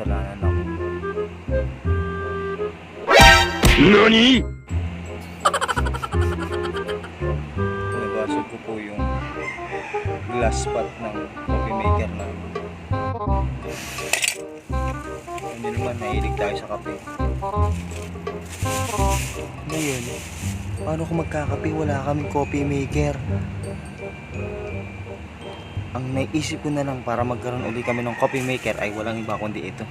kasalanan ako. NANI?! Nabasag ko po yung glass pot ng coffee maker na hindi naman nahilig tayo sa kape. Ngayon, paano kung magkakape wala kaming coffee maker? Ang naisip ko na lang para magkaroon ulit kami ng coffee maker ay walang iba kundi ito.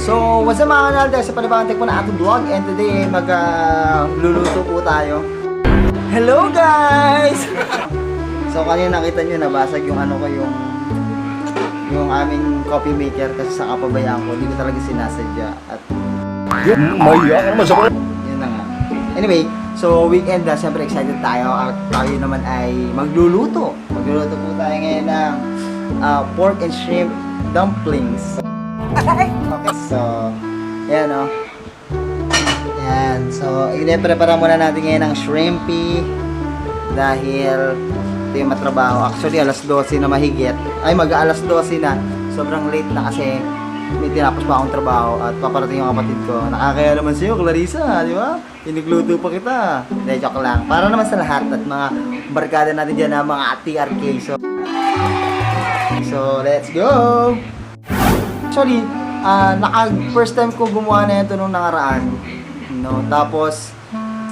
So, what's up mga kanal? Dahil sa panibang take po na ating vlog and today magluluto po tayo. Hello guys! so, kanina nakita nyo nabasag yung ano ko yung yung aming coffee maker kasi sa kapabayaan ko, hindi ko talaga sinasadya at Maya ka yun na nga. Anyway, so weekend na, syempre excited tayo at tayo naman ay magluluto. Magluluto po tayo ngayon ng ah, pork and shrimp dumplings. Okay, so, yan o. Yan, so, ine-prepare muna natin ngayon ng shrimpy dahil ito yung matrabaho. Actually, alas 12 na mahigit. Ay, mag-alas 12 na. Sobrang late na kasi may tinapos pa akong trabaho at paparating yung kapatid ko. Nakakaya naman sa'yo, Clarissa, di ba? Pinagluto pa kita. Hindi, joke lang. Para naman sa lahat at mga barkada natin dyan na mga TRK. So, so let's go! Actually, ah naka first time ko gumawa na ito nung nakaraan. No, tapos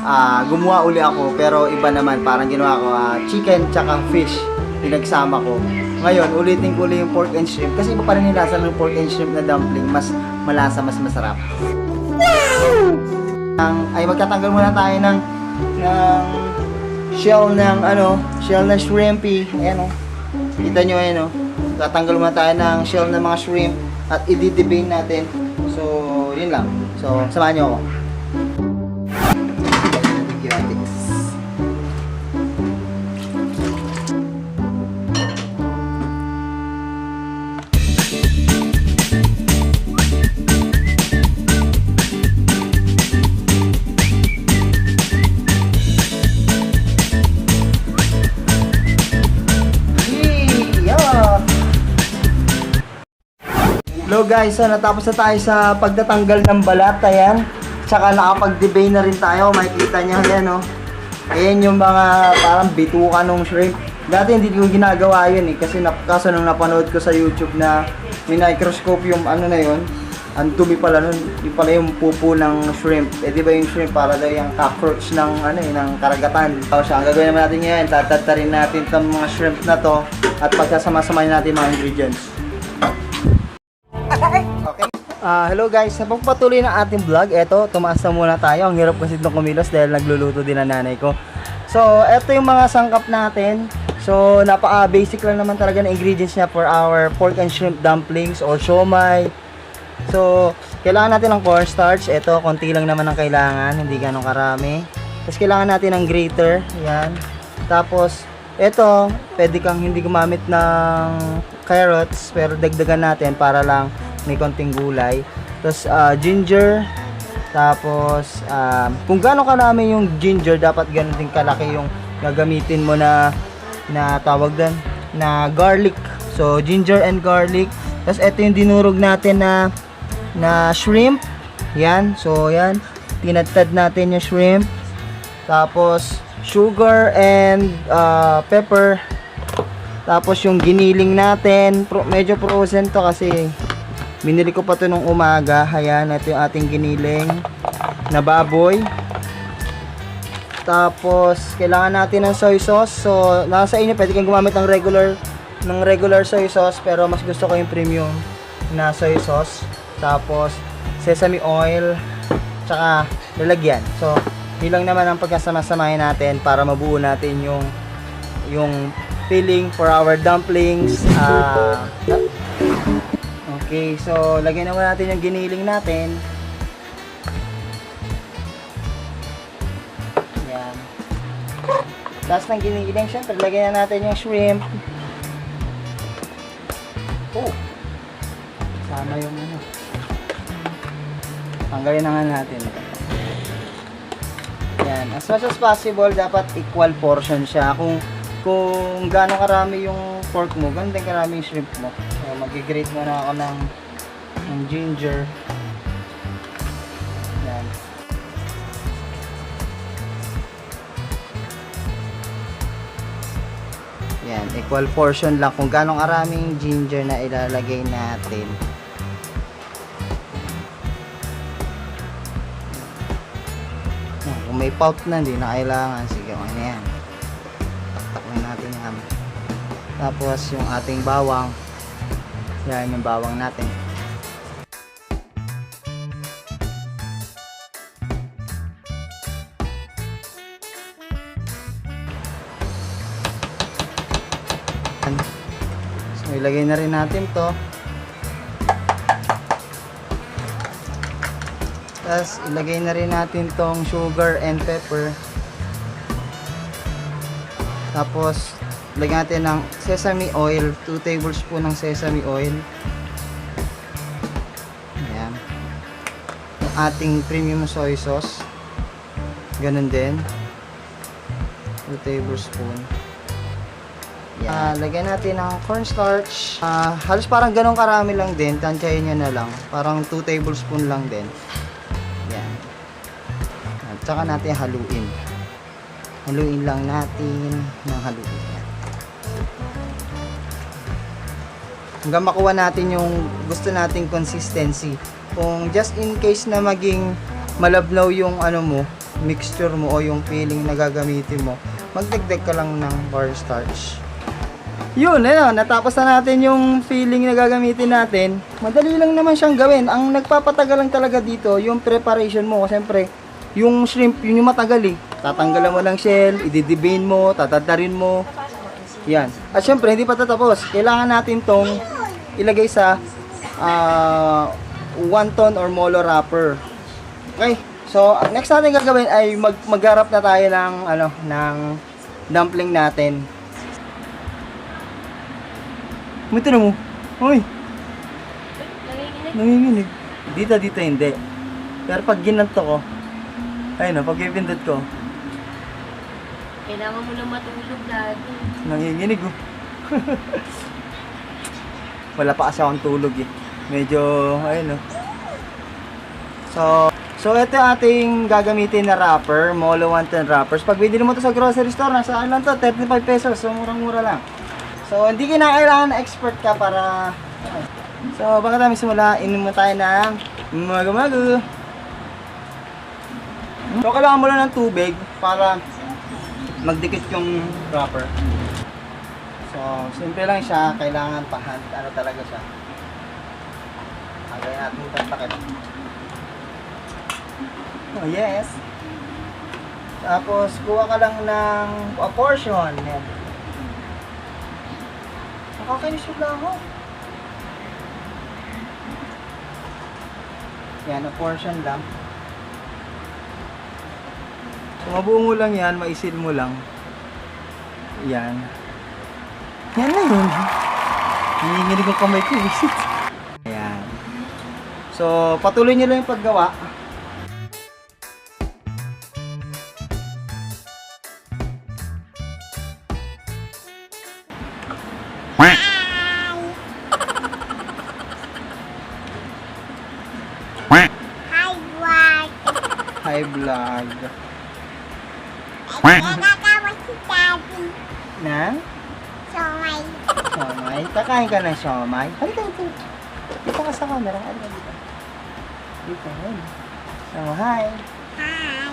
ah gumawa uli ako pero iba naman parang ginawa ko ah, chicken tsaka fish pinagsama ko. Ngayon, ulitin ko ulit yung pork and shrimp kasi iba pa rin yung ng pork and shrimp na dumpling, mas malasa, mas masarap. Ang ay magtatanggal muna tayo ng ng shell ng ano, shell ng shrimpy. Ayan oh. Kita nyo ayan oh. Tatanggal muna tayo ng shell ng mga shrimp at i-debane natin. So, yun lang. So, samahan nyo ako. Guys, so natapos na tayo sa pagtatanggal ng balat, ayan. Tsaka nakapag-debay na rin tayo, makikita nyo, ayan o. Ayan yung mga parang bituka ng shrimp. Dati hindi ko ginagawa yun eh, kasi nap kaso nung napanood ko sa YouTube na may microscope yung ano na yun, ang dumi pala nun, yung pala yung pupo ng shrimp. Eh di ba yung shrimp para daw yung cockroach ng ano eh, ng karagatan. So siya, ang gagawin naman natin ngayon, tatatarin natin itong mga shrimp na to at pagkasama-samahin natin mga ingredients. Ah, hello guys, sa pagpatuloy ng ating vlog, eto, tumaas na muna tayo. Ang hirap kasi itong kumilos dahil nagluluto din ang nanay ko. So, eto yung mga sangkap natin. So, napaka-basic lang naman talaga ng ingredients niya for our pork and shrimp dumplings or siomay. So, kailangan natin ng cornstarch. Ito, konti lang naman ang kailangan, hindi ganong karami. Tapos, kailangan natin ng grater. Yan. Tapos, ito, pwede kang hindi gumamit ng carrots, pero dagdagan natin para lang may konting gulay. Tapos, ah, ginger. Tapos, um, kung gaano karami yung ginger, dapat ganun din kalaki yung gagamitin mo na na tawag doon na garlic. So, ginger and garlic. Tapos, ito yung dinurog natin na na shrimp. Yan. So, yan. Tinadtad natin yung shrimp. Tapos, sugar and uh, pepper. Tapos, yung giniling natin. Medyo frozen to kasi binili ko pa to nung umaga. Ayan, ito yung ating giniling na baboy. Tapos, kailangan natin ng soy sauce. So, nasa inyo, pwede kang gumamit ng regular ng regular soy sauce pero mas gusto ko yung premium na soy sauce. Tapos, sesame oil tsaka lalagyan. So, yun lang naman ang pagkasama-samahin natin para mabuo natin yung yung filling for our dumplings. Ah, okay, so lagyan naman natin yung giniling natin. Yan. Last ng ginigiling, syempre, lagyan na natin yung shrimp. Oh! Sama yung ano. Tanggalin na nga natin. Yan. As much as possible, dapat equal portion siya. Kung kung gaano karami yung pork mo, ganun karami yung shrimp mo. So, mag-grate muna ako ng, ng ginger. Yan. Yan, equal portion lang kung gaano karaming ginger na ilalagay natin. Kung may pulp na, hindi na kailangan. Sige, ano yan. Taktakin natin yan. Tapos, yung ating bawang. Yan, yung bawang natin. So, ilagay na rin natin to. Tapos, ilagay na rin natin tong sugar and pepper. Tapos, lagyan natin ng sesame oil. 2 tablespoon ng sesame oil. Ayan. Yung ating premium soy sauce. Ganun din. 2 tablespoon. Yan. Ah, lagyan natin ng cornstarch. Ah, halos parang ganun karami lang din. Tansyahin nyo na lang. Parang 2 tablespoon lang din. Yan. At saka natin haluin. Haluin lang natin ng haluin. Hanggang makuha natin yung gusto nating consistency. Kung just in case na maging malabnaw yung ano mo, mixture mo o yung filling na gagamitin mo, magdagdag ka lang ng cornstarch. Yun, ayun, natapos na natin yung filling na gagamitin natin. Madali lang naman siyang gawin. Ang nagpapatagal lang talaga dito, yung preparation mo. Siyempre, yung shrimp, yun yung matagal eh. Tatanggalan mo ng shell, ididibane mo, tatatarin mo. Yan. At syempre, hindi pa tatapos. Kailangan natin tong ilagay sa ah, wonton or molo wrapper. Okay. So, ang next natin gagawin ay mag magharap na tayo ng ano, ng dumpling natin. May na mo. Hoy, Nanginginig. nanginginig. Dito, dito hindi. Pero pag ginanto ko, ayun na, pag ipindot ko, Kailangan mo nang matulog lagi. nanginginig oh. Wala pa kasi akong tulog eh. Medyo, ayun oh. So, so ito ating gagamitin na wrapper, Molo 110 wrappers. Pag bibili mo to sa grocery store, nasa ano to, 35 pesos. So, murang-mura lang. So, hindi kinakailangan na expert ka para... So, baka tayo simula, inom mo tayo ng magu-magu. So, kailangan mo lang ng tubig para magdikit yung wrapper. So, simple lang siya. Kailangan pa hand, ano talaga siya. Agay natin tatakit. Oh, yes. Tapos, kuha ka lang ng a portion. Yan. Nakakainis yung laho. Yan, a portion lang. So, mabuo mo lang yan, maisil mo lang. Yan. Yan na yun. Nanginginig ang kamay ko. eh. Ayan. So, patuloy nyo lang yung paggawa. Hi, Ward. Hi vlog. Nagagawa si Daddy. Na? So, may Siomay. Kakain ka ng siomay. Halika dito. Dito ka sa camera. Halika dito. Dito. Ayun. So, hi. hi.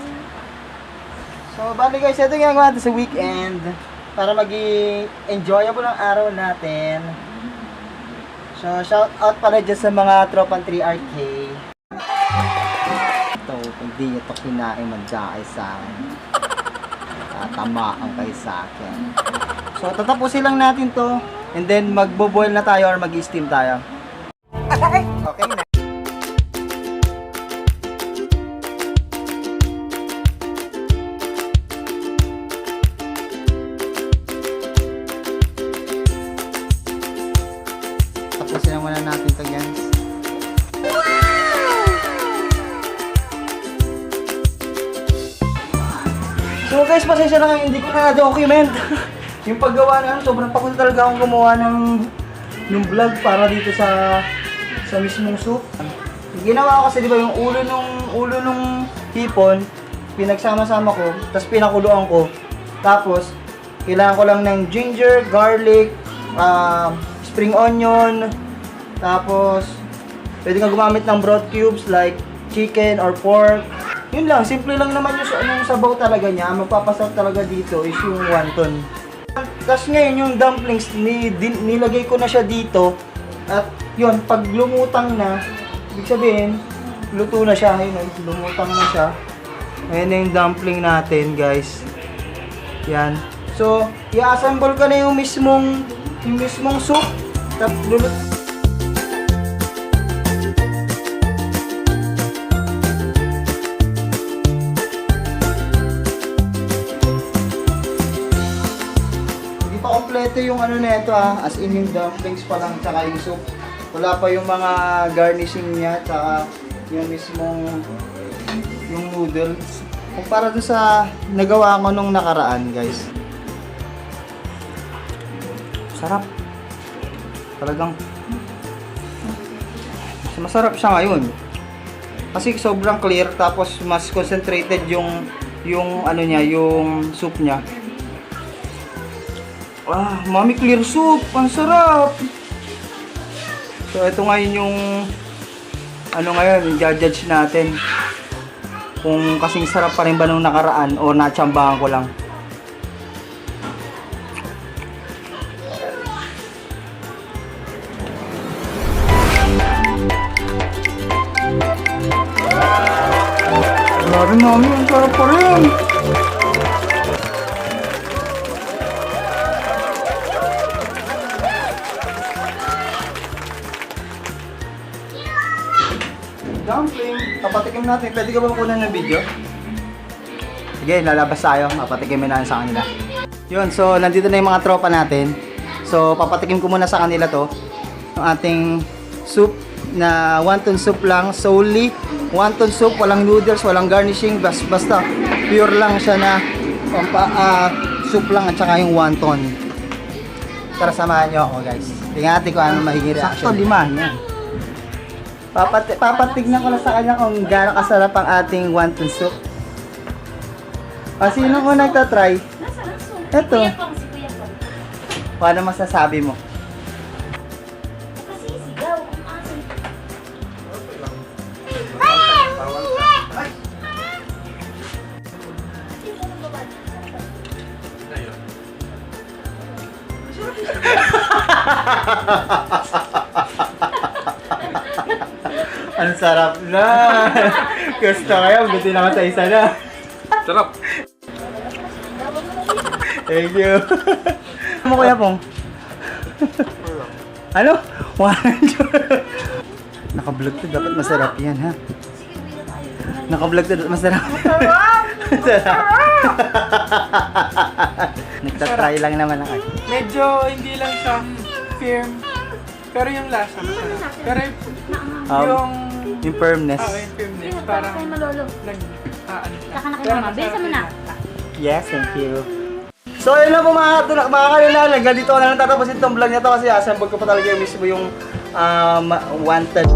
So, bali guys, ito yung ginagawa sa weekend para maging enjoyable ang araw natin. So, shout out pala dyan sa mga tropang 3RK. Ito, kung di nyo ito kinain, magdakay sa akin. Tatamaan kayo sa akin. So, tatapusin lang natin to. And then, magbo-boil na tayo or mag-steam tayo. So guys, pasensya na kayo, hindi ko na na-document. yung paggawa na, sobrang pagod talaga akong gumawa ng yung vlog para dito sa sa mismong soup. Ginawa ko kasi di ba yung ulo nung ulo nung hipon, pinagsama-sama ko, tapos pinakuluan ko. Tapos kailangan ko lang ng ginger, garlic, um, spring onion, tapos pwede kang gumamit ng broad cubes like chicken or pork. Yun lang, simple lang naman yung, yung sabaw talaga niya. Ang talaga dito is yung wonton. Tapos ngayon yung dumplings, ni, din, nilagay ko na siya dito. At yun, pag lumutang na, ibig sabihin, luto na siya. Ayun, ay, lumutang na siya. Ayan na yung dumpling natin, guys. Yan. So, i-assemble ka na yung mismong, yung mismong soup. Tapos kompleto yung ano nito ah, as in yung dumplings pa lang tsaka yung soup. Wala pa yung mga garnishing niya tsaka yung mismong yung noodles. Kumpara doon sa nagawa ko nung nakaraan, guys. Sarap. Talagang mas masarap siya ngayon. Kasi sobrang clear tapos mas concentrated yung yung ano niya, yung soup niya. Ah, mami clear soup. Ang sarap. So, ito ngayon yung ano ngayon, i-judge natin kung kasing sarap pa rin ba nung nakaraan o natsambahan ko lang. Grabe mami, ang sarap pa rin. Papatikim natin. Pwede ka ba makunan ng video? Sige, lalabas tayo. Papatikimin natin sa kanila. Yun, so nandito na yung mga tropa natin. So, papatikim ko muna sa kanila to. Yung ating soup na wonton soup lang. Solely wonton soup. Walang noodles, walang garnishing. Bas, basta pure lang siya na pampa, ah, soup lang at saka yung wonton. Tara, samahan nyo ako guys. Tingnan natin kung ano magiging reaction. Sakto, lima. Yan. Papat papatignan ko lang sa kanya kung gaano kasarap ang ating wonton soup. Ah, sino ko nagtatry? Si Kuya Pong. Paano masasabi mo? Kasi sigaw. Ang aso. Ang sarap na! Gusto kayo, buti naman sa isa na. Sarap! Thank you. Ano mo kuya pong? ano? One Naka-vlog to, dapat masarap yan ha. Naka-vlog to, dapat masarap. Masarap! Nagtatry lang naman ako. Medyo hindi lang siya firm. Pero yung lasa masarap. Pero yung, Um, yung, firmness. ah, yung firmness, para parang kay Malolo. nag, ah, ano siya. Saka na Mama. Bilisan mo na. Yes, thank you. So yun lang po mga tulak, mga kanilalag. Ganito ko na lang tatapusin itong vlog na to kasi assemble ko pa talaga yung mismo yung um, wanted